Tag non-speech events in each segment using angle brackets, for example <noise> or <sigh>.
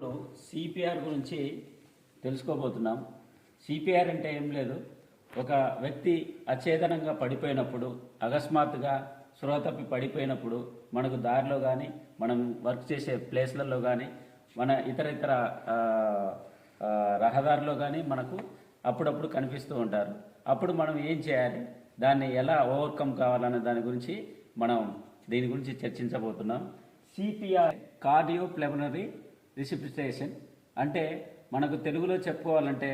ఇప్పుడు సిపిఆర్ గురించి తెలుసుకోబోతున్నాం. సిపిఆర్ అంటే ఏం లేదు. ఒక వ్యక్తి అచేతనంగా పడిపోయినప్పుడు అకస్మాత్తుగా స్పృహ తప్పి పడిపోయినప్పుడు మనకు దారిలో కానీ మనం వర్క్ చేసే ప్లేస్లలో కానీ మన ఇతర ఇతర రహదారిలో కానీ మనకు అప్పుడప్పుడు కనిపిస్తూ ఉంటారు. అప్పుడు మనం ఏం చేయాలి? దాన్ని ఎలా ఓవర్కమ్ కావాలనే దాని గురించి మనం దీని గురించి చర్చించబోతున్నాం. సిపిఆర్ కార్డియో ప్లెమనరీ రిసిపిటేషన్ అంటే మనకు తెలుగులో చెప్పుకోవాలంటే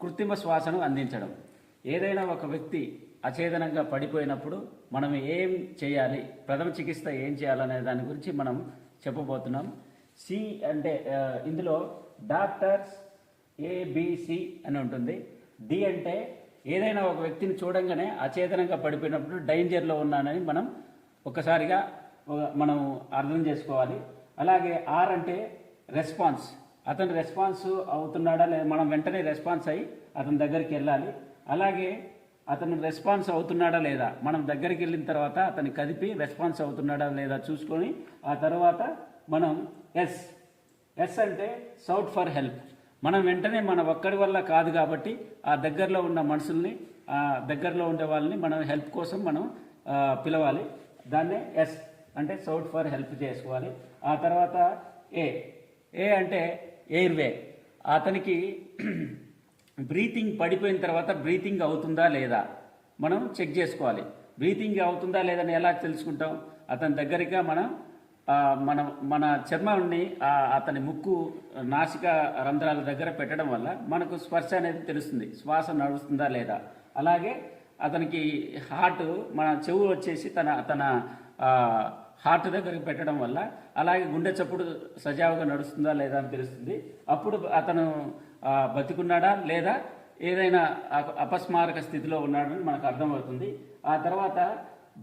కృత్రిమ శ్వాసను అందించడం. ఏదైనా ఒక వ్యక్తి అచేతనంగా పడిపోయినప్పుడు మనం ఏం చేయాలి? ప్రథమ చికిత్స ఏం చేయాలనే దాని గురించి మనం చెప్పబోతున్నాం. సి అంటే ఇందులో డాక్టర్స్ ఏబిసి అని ఉంటుంది. డి అంటే ఏదైనా ఒక వ్యక్తిని చూడంగానే అచేతనంగా పడిపోయినప్పుడు డేంజర్లో ఉన్నానని మనం ఒక్కసారిగా మనం అర్థం చేసుకోవాలి. అలాగే ఆర్ అంటే రెస్పాన్స్ అతను రెస్పాన్స్ అవుతున్నాడా లేదా మనం వెంటనే రెస్పాన్స్ అయ్యి అతని దగ్గరికి వెళ్ళాలి. అలాగే అతను రెస్పాన్స్ అవుతున్నాడా లేదా మనం దగ్గరికి వెళ్ళిన తర్వాత అతని కదిపి రెస్పాన్స్ అవుతున్నాడా లేదా చూసుకొని ఆ తర్వాత మనం ఎస్ ఎస్ అంటే సౌట్ ఫర్ హెల్ప్ మనం వెంటనే మన ఒక్కడి వల్ల కాదు కాబట్టి ఆ దగ్గరలో ఉన్న మనుషుల్ని ఆ దగ్గరలో ఉండే వాళ్ళని మనం హెల్ప్ కోసం మనం పిలవాలి. దాన్నే ఎస్ అంటే సౌట్ ఫర్ హెల్ప్ చేసుకోవాలి. ఆ తర్వాత ఏ ఏ అంటే ఎయిర్వే. అతనికి <clears throat> బ్రీతింగ్ పడిపోయిన తర్వాత బ్రీతింగ్ అవుతుందా లేదా మనం చెక్ చేసుకోవాలి. బ్రీతింగ్ అవుతుందా లేదని ఎలా తెలుసుకుంటాం? అతని దగ్గరగా మనం మన మన చర్మాన్ని అతని ముక్కు నాసిక రంధ్రాల దగ్గర పెట్టడం వల్ల మనకు స్పర్శ అనేది తెలుస్తుంది. శ్వాస నడుస్తుందా లేదా? అలాగే అతనికి హార్ట్ మన చెవు వచ్చేసి తన తన హార్ట్ దగ్గరికి పెట్టడం వల్ల అలాగే గుండె చప్పుడు సజావుగా నడుస్తుందా లేదా అని తెలుస్తుంది. అప్పుడు అతను బతికున్నాడా లేదా ఏదైనా అపస్మారక స్థితిలో ఉన్నాడని మనకు అర్థమవుతుంది. ఆ తర్వాత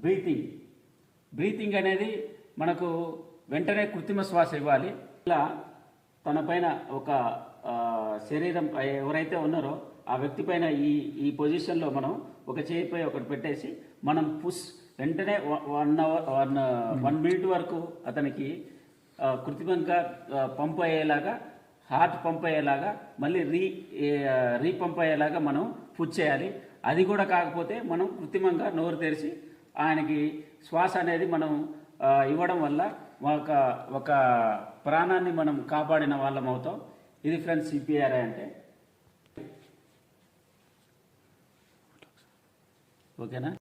బ్రీతింగ్ బ్రీతింగ్ అనేది మనకు వెంటనే కృత్రిమ శ్వాస ఇవ్వాలి. ఇలా తన పైన ఒక శరీరం ఎవరైతే ఉన్నారో ఆ వ్యక్తి పైన ఈ ఈ పొజిషన్లో మనం ఒక చేయిపై ఒకటి పెట్టేసి మనం పుష్ వెంటనే one hour one one minute వరకు అతనికి కృత్రిమంగా పంప్ అయ్యేలాగా హార్ట్ పంప్ అయ్యేలాగా మళ్ళీ రీ రీపంప్ అయ్యేలాగా మనం పుష్ చేయాలి. అది కూడా కాకపోతే మనం కృత్రిమంగా నోరు తెరిచి ఆయనకి శ్వాస అనేది మనం ఇవ్వడం వల్ల ఒక ఒక ప్రాణాన్ని మనం కాపాడిన వాళ్ళం అవుతాం. ఇది ఫ్రెండ్స్ సిపిఆర్ఐ అంటే. ఓకేనా?